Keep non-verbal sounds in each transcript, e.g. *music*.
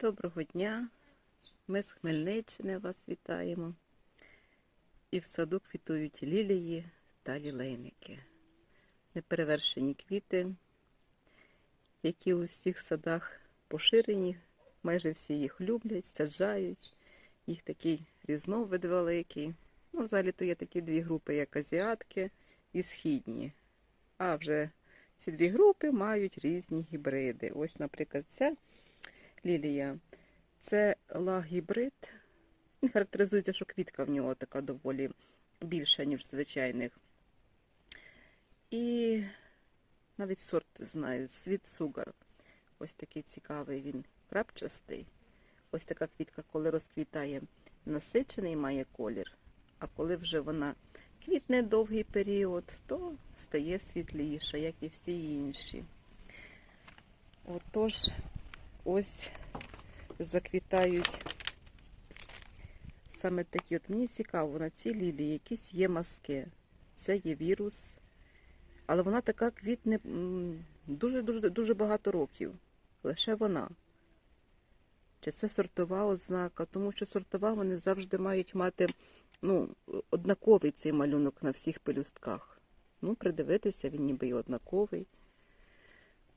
Доброго дня! Ми з Хмельниччини вас вітаємо. І в саду квітують лілії та лілейники. Неперевершені квіти, які у всіх садах поширені. Майже всі їх люблять, саджають. Їх такий різновид великий. Ну, взагалі то є такі дві групи, як азіатки і східні. А вже ці дві групи мають різні гібриди. Ось, наприклад, ця лілія. Це лагібрид. Характеризується, що квітка в нього така доволі більша, ніж звичайних. І навіть сорт знаю, світ сугар. Ось такий цікавий він крапчастий. Ось така квітка, коли розквітає, насичений має колір. А коли вже вона квітне довгий період, то стає світліша, як і всі інші. Отож, ось заквітають саме такі. От мені цікаво, на цій лілії якісь є маски. Це є вірус. Але вона така квітне дуже-дуже дуже багато років. Лише вона. Чи це сортова ознака? Тому що сортова вони завжди мають мати ну, однаковий цей малюнок на всіх пелюстках. Ну, придивитися, він ніби й однаковий.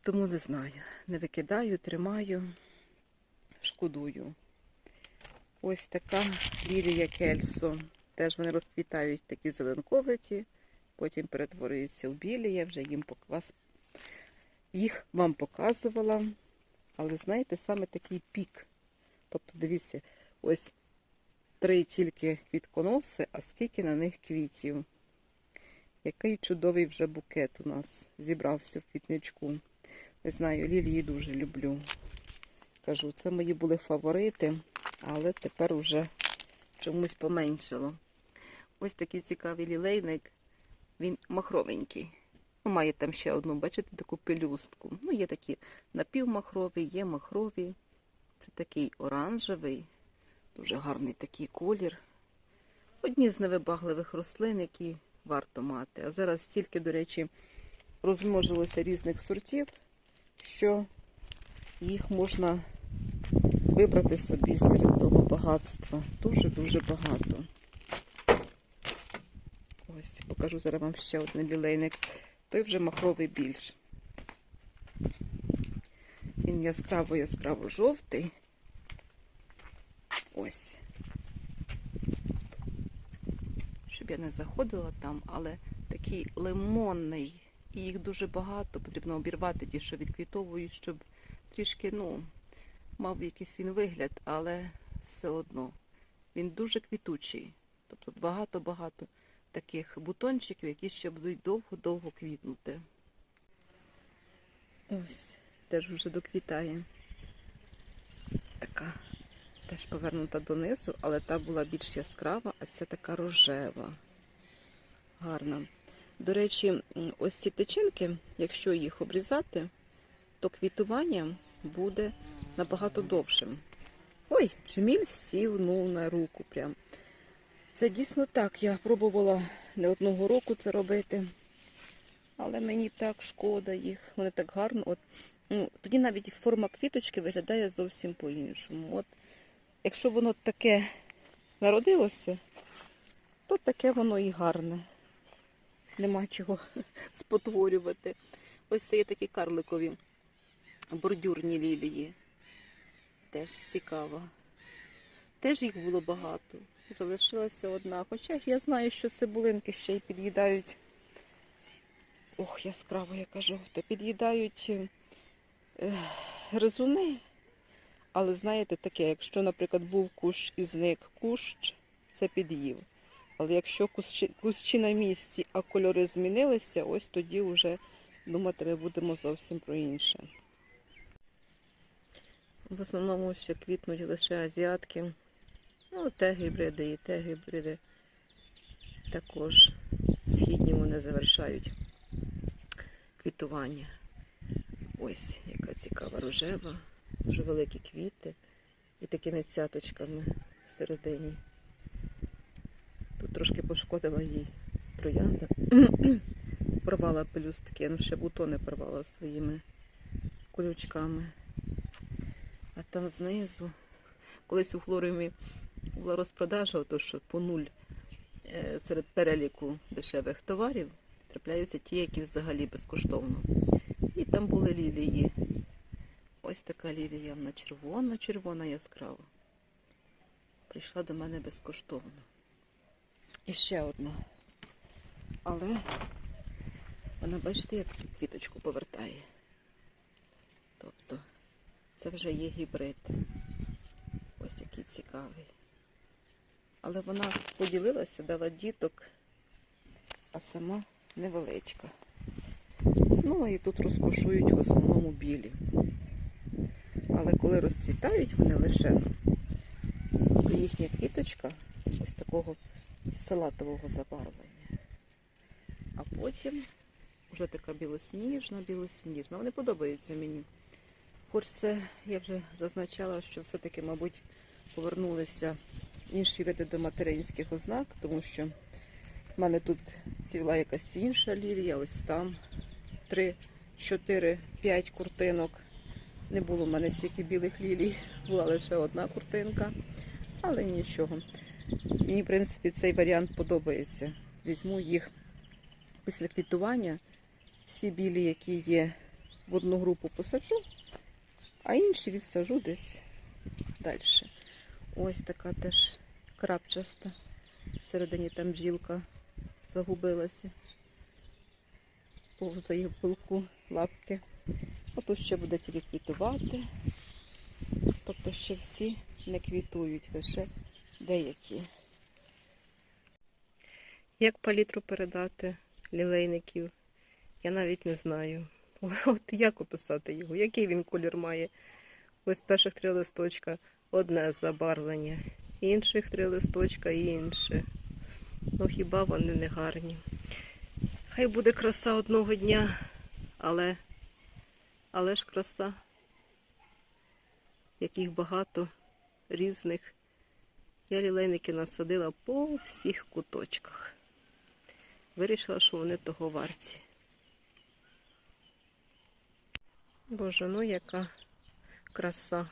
Тому не знаю. Не викидаю, тримаю шкодую. Ось така лілія кельсо. Теж вони розквітають такі зеленковиті, потім перетворюються в білі. Я вже їм показ... їх вам показувала. Але знаєте, саме такий пік. Тобто, дивіться, ось три тільки квітконоси, а скільки на них квітів. Який чудовий вже букет у нас зібрався в квітничку. Не знаю, лілії дуже люблю кажу, це мої були фаворити, але тепер уже чомусь поменшало. Ось такий цікавий лілейник, він махровенький. Ну, Має там ще одну, бачите, таку пелюстку. Ну, є такі напівмахрові, є махрові. Це такий оранжевий, дуже гарний такий колір. Одні з невибагливих рослин, які варто мати. А зараз стільки, до речі, розмножилося різних сортів, що їх можна вибрати собі серед того багатства. Дуже-дуже багато. Ось, покажу зараз вам ще один лілейник. Той вже махровий більш. Він яскраво-яскраво жовтий. Ось. Щоб я не заходила там, але такий лимонний. І їх дуже багато. Потрібно обірвати ті, що відквітовують, щоб трішки, ну, мав якийсь він вигляд, але все одно він дуже квітучий. Тобто багато-багато таких бутончиків, які ще будуть довго-довго квітнути. Ось, теж вже доквітає. Така теж повернута донизу, але та була більш яскрава, а ця така рожева. Гарна. До речі, ось ці тичинки, якщо їх обрізати, то квітування буде набагато довшим. Ой, джміль сів ну, на руку прям. Це дійсно так. Я пробувала не одного року це робити. Але мені так шкода їх. Вони так гарно. От, ну, Тоді навіть форма квіточки виглядає зовсім по-іншому. Якщо воно таке народилося, то таке воно і гарне. Нема чого *laughs* спотворювати. Ось це є такі карликові бордюрні лілії. Теж цікаво. Теж їх було багато. Залишилася одна. Хоча я знаю, що цибулинки ще й під'їдають. Ох, яскраво, яка жовта. Під'їдають е, гризуни. Але знаєте, таке, якщо, наприклад, був кущ і зник кущ, це під'їв. Але якщо кущі, кущі на місці, а кольори змінилися, ось тоді вже думати ми будемо зовсім про інше. В основному ще квітнуть лише азіатки. Ну, те гібриди і те гібриди. Також східні вони завершають квітування. Ось яка цікава рожева, дуже великі квіти і такими цяточками всередині. Тут трошки пошкодила їй троянда. *clears throat* порвала пелюстки, ну ще бутони порвала своїми колючками. А там знизу. Колись у флоріумі була розпродажа, то що по нуль е, серед переліку дешевих товарів трапляються ті, які взагалі безкоштовно. І там були лілії. Ось така лілія, вона червона, червона яскрава. Прийшла до мене безкоштовно. І ще одна. Але вона, бачите, як цю квіточку повертає. Тобто це вже є гібрид. Ось який цікавий. Але вона поділилася, дала діток, а сама невеличка. Ну і тут розкошують в основному білі. Але коли розцвітають вони лише, то їхня квіточка ось такого салатового забарвлення. А потім вже така білосніжна, білосніжна. Вони подобаються мені. Хоч я вже зазначала, що все-таки, мабуть, повернулися інші види до материнських ознак, тому що в мене тут цвіла якась інша лілія, ось там три, чотири, п'ять куртинок. Не було в мене стільки білих лілій, була лише одна куртинка, але нічого. Мені, в принципі, цей варіант подобається. Візьму їх після квітування. Всі білі, які є в одну групу, посаджу, а інші відсажу десь далі. Ось така теж крапчаста. Всередині там бджілка загубилася. Повзає в пилку лапки. Отут ще буде тільки квітувати. Тобто ще всі не квітують, лише деякі. Як палітру передати лілейників, я навіть не знаю. *laughs* От як описати його, який він колір має. Ось перших три листочка одне забарвлення, інших три листочка інше. Ну хіба вони не гарні? Хай буде краса одного дня, але, але ж краса, яких багато різних. Я лілейники насадила по всіх куточках. Вирішила, що вони того варті. Боже, ну яка краса.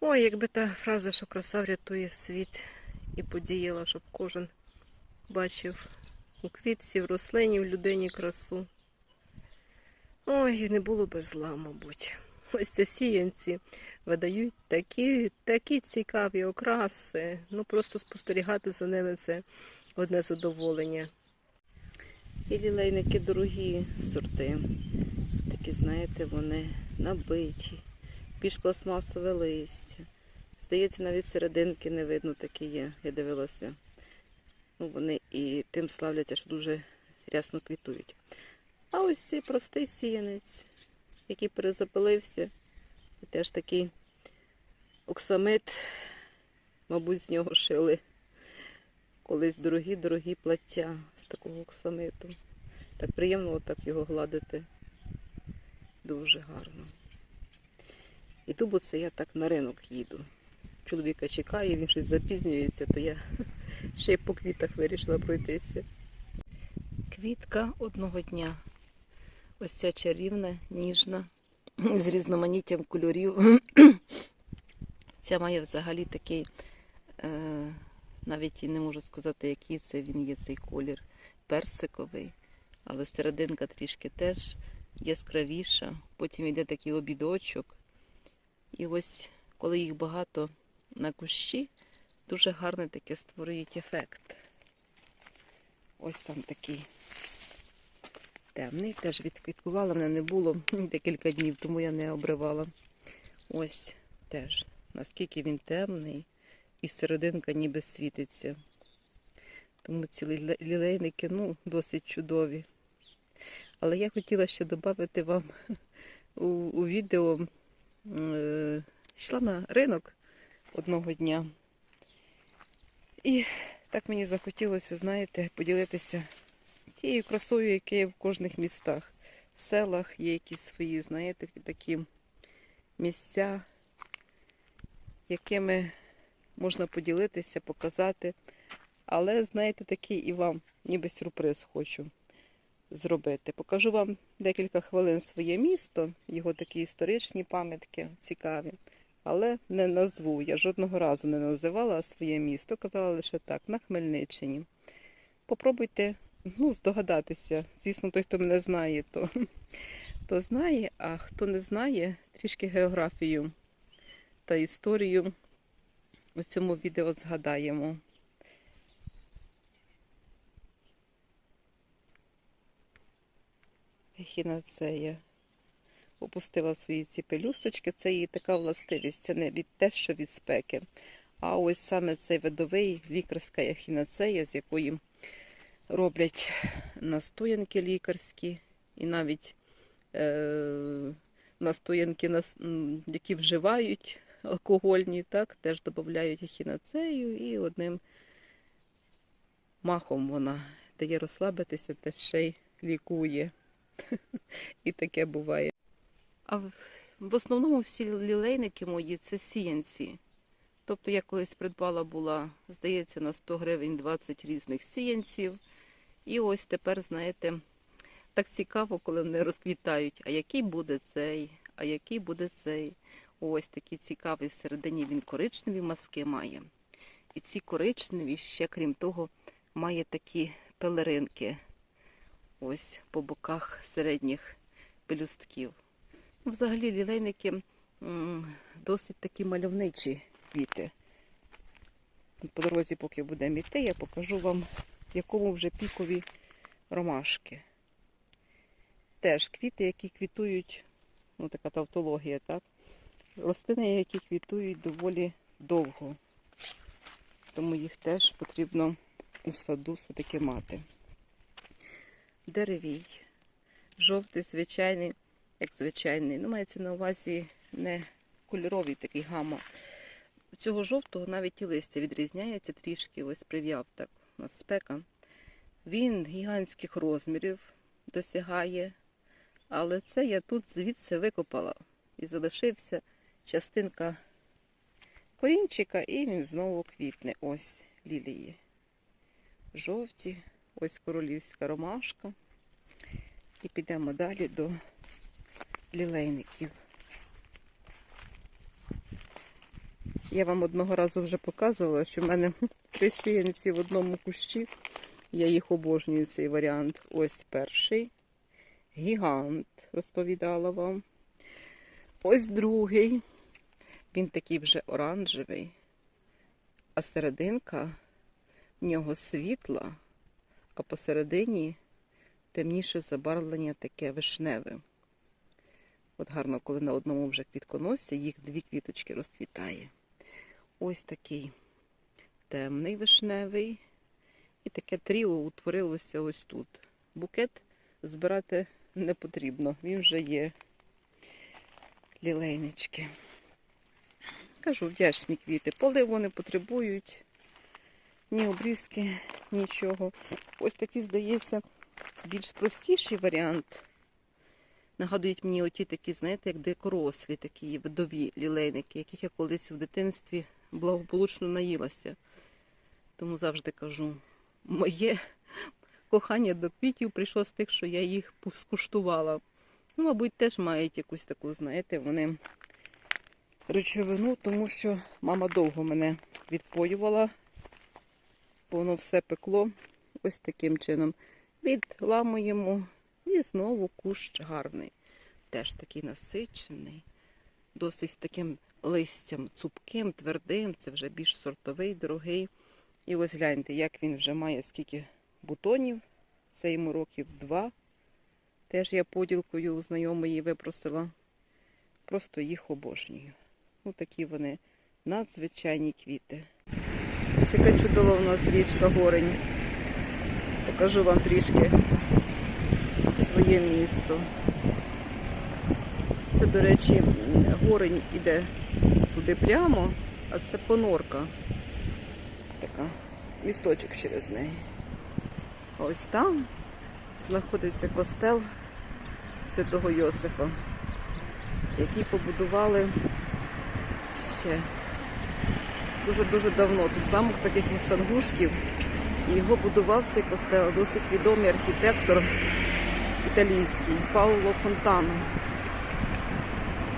Ой, якби та фраза, що краса врятує світ і подіяла, щоб кожен бачив у квітці, в рослині, в людині красу. Ой, не було би зла, мабуть. Ось ці сіянці видають такі, такі цікаві окраси. Ну просто спостерігати за ними це одне задоволення. І лілейники дорогі сорти. Такі, знаєте, вони набиті, більш пластмасове листя. Здається, навіть серединки не видно такі є, я дивилася. Ну, вони і тим славляться, що дуже рясно квітують. А ось цей простий сіянець, який перезапилився, і теж такий оксамит, мабуть, з нього шили колись дорогі-дорогі плаття з такого оксамиту. Так приємно отак його гладити. Дуже гарно. І тут це я так на ринок їду. Чоловіка чекає, він щось запізнюється, то я *laughs* ще й по квітах вирішила пройтися. Квітка одного дня. Ось ця чарівна, ніжна, *clears throat* з різноманіттям кольорів. *clears throat* Ця має взагалі такий, е, навіть і не можу сказати, який це він є цей колір, персиковий, але серединка трішки теж яскравіша. Потім йде такий обідочок. І ось, коли їх багато на кущі, дуже гарний таке створюють ефект. Ось там такий темний. Теж відквіткувала, мене не було *laughs* декілька днів, тому я не обривала. Ось теж, наскільки він темний, і серединка ніби світиться. Тому ці лілейники ну, досить чудові. Але я хотіла ще додати вам *laughs* у, у відео. Е, на ринок одного дня. І так мені захотілося, знаєте, поділитися тією красою, яка є в кожних містах. В селах є якісь свої, знаєте, такі місця, якими можна поділитися, показати. Але, знаєте, такий і вам, ніби сюрприз хочу зробити. Покажу вам декілька хвилин своє місто, його такі історичні пам'ятки цікаві. Але не назву. Я жодного разу не називала своє місто, казала лише так, на Хмельниччині. Попробуйте ну, здогадатися. Звісно, той, хто мене знає, то, *laughs* то знає, а хто не знає, трішки географію та історію у цьому відео згадаємо. Ехінацея опустила свої ці пелюсточки. Це її така властивість. Це не від те, що від спеки. А ось саме цей видовий лікарська ехінацея, з якої роблять настоянки лікарські, і навіть е, настоянки, нас- які вживають алкогольні, так, теж додають ехінацею і одним махом вона дає розслабитися, та ще й лікує. *laughs* І таке буває. А в, основному всі лілейники мої це сіянці. Тобто я колись придбала була, здається, на 100 гривень 20 різних сіянців. І ось тепер, знаєте, так цікаво, коли вони розквітають. А який буде цей? А який буде цей? Ось такий цікавий всередині він коричневі маски має. І ці коричневі ще, крім того, має такі пелеринки. Ось по боках середніх пелюстків. Ну, Взагалі лілейники досить такі мальовничі квіти. По дорозі, поки будемо йти, я покажу вам, в якому вже пікові ромашки. Теж квіти, які квітують, ну така тавтологія, так? Рослини, які квітують доволі довго. Тому їх теж потрібно у саду все-таки мати. Деревій. Жовтий, звичайний, як звичайний. Ну, мається на увазі не кольоровий такий гамма. Цього жовтого навіть і листя відрізняється трішки, ось прив'яв так у нас спека. Він гігантських розмірів досягає, але це я тут звідси викопала і залишився частинка корінчика, і він знову квітне. Ось лілії. Жовті, ось королівська ромашка. І підемо далі до лілейників. Я вам одного разу вже показувала, що в мене *laughs* три сіянці в одному кущі. Я їх обожнюю, цей варіант. Ось перший. Гігант, розповідала вам. Ось другий. Він такий вже оранжевий, а серединка в нього світла, а посередині темніше забарвлення таке вишневе. От гарно, коли на одному вже квітконосі їх дві квіточки розквітає. Ось такий темний вишневий. І таке тріо утворилося ось тут. Букет збирати не потрібно, він вже є лілейнички. Кажу, вдячні квіти. Поливу не потребують, ні обрізки, нічого. Ось такий, здається, більш простіший варіант. Нагадують мені оті такі, знаєте, як дикорослі, такі видові лілейники, яких я колись в дитинстві благополучно наїлася. Тому завжди кажу, моє кохання до квітів прийшло з тих, що я їх скуштувала. Ну, мабуть, теж мають якусь таку, знаєте, вони речовину, тому що мама довго мене відпоювала, воно все пекло ось таким чином. Відламуємо і знову кущ гарний. Теж такий насичений, досить таким листям цупким, твердим, це вже більш сортовий, дорогий. І ось гляньте, як він вже має скільки бутонів. Це йому років два. Теж я поділкою у знайомої випросила. Просто їх обожнюю. Ну, такі вони надзвичайні квіти. Ось яка чудова у нас річка Горень. Покажу вам трішки своє місто. Це, до речі, горень іде туди прямо, а це понорка. Така, місточок через неї. Ось там знаходиться костел святого Йосифа, який побудували ще дуже-дуже давно. Тут замок таких Сангушків. Його будував цей костел досить відомий архітектор італійський Пауло Фонтано.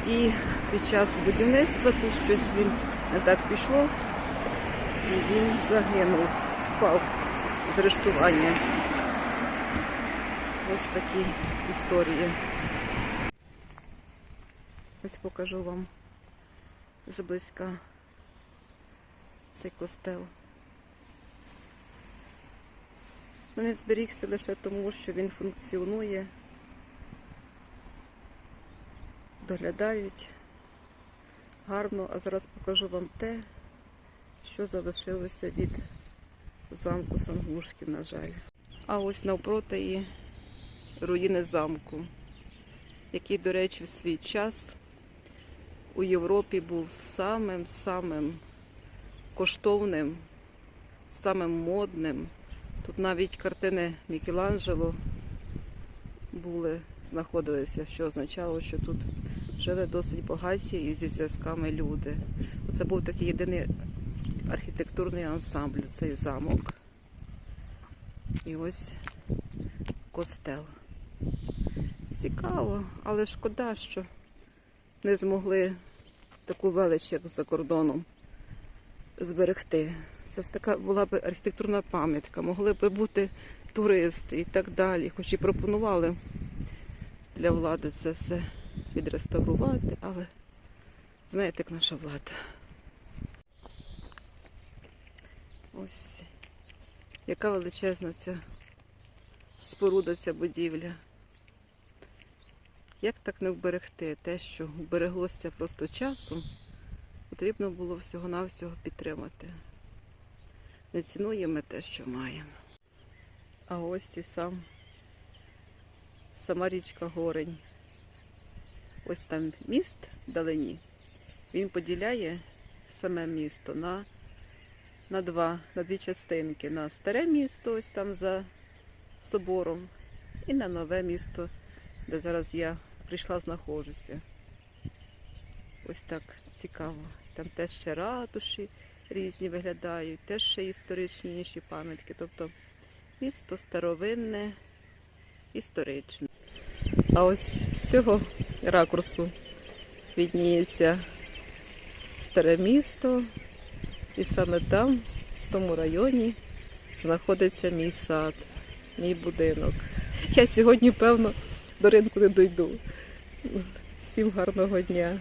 І під час будівництва тут щось він не так пішло, і він загинув, впав з рештування. Ось такі історії. Ось покажу вам зблизька цей костел. Ну, не зберігся лише тому, що він функціонує, доглядають гарно, а зараз покажу вам те, що залишилося від замку Сангушків, на жаль. А ось навпроти і руїни замку, який, до речі, в свій час у Європі був самим-самим коштовним, самим модним. Тут навіть картини Мікеланджело були, знаходилися, що означало, що тут жили досить багаті і зі зв'язками люди. Це був такий єдиний архітектурний ансамбль, цей замок. І ось костел. Цікаво, але шкода, що не змогли таку велич, як за кордоном, зберегти. Це ж така була б архітектурна пам'ятка, могли б бути туристи і так далі. Хоч і пропонували для влади це все відреставрувати, але знаєте, як наша влада. Ось яка величезна ця споруда, ця будівля. Як так не вберегти те, що вбереглося просто часом, потрібно було всього-навсього підтримати. Не цінуємо те, що маємо. А ось і сам сама річка Горень. Ось там міст вдалині. Він поділяє саме місто на, на, два, на дві частинки. На старе місто, ось там за собором, і на нове місто, де зараз я прийшла, знаходжуся. Ось так цікаво. Там теж ще ратуші різні виглядають, теж ще історичні інші пам'ятки. Тобто місто старовинне, історичне. А ось з цього ракурсу відніється старе місто, і саме там, в тому районі, знаходиться мій сад, мій будинок. Я сьогодні, певно, до ринку не дойду. Всім гарного дня.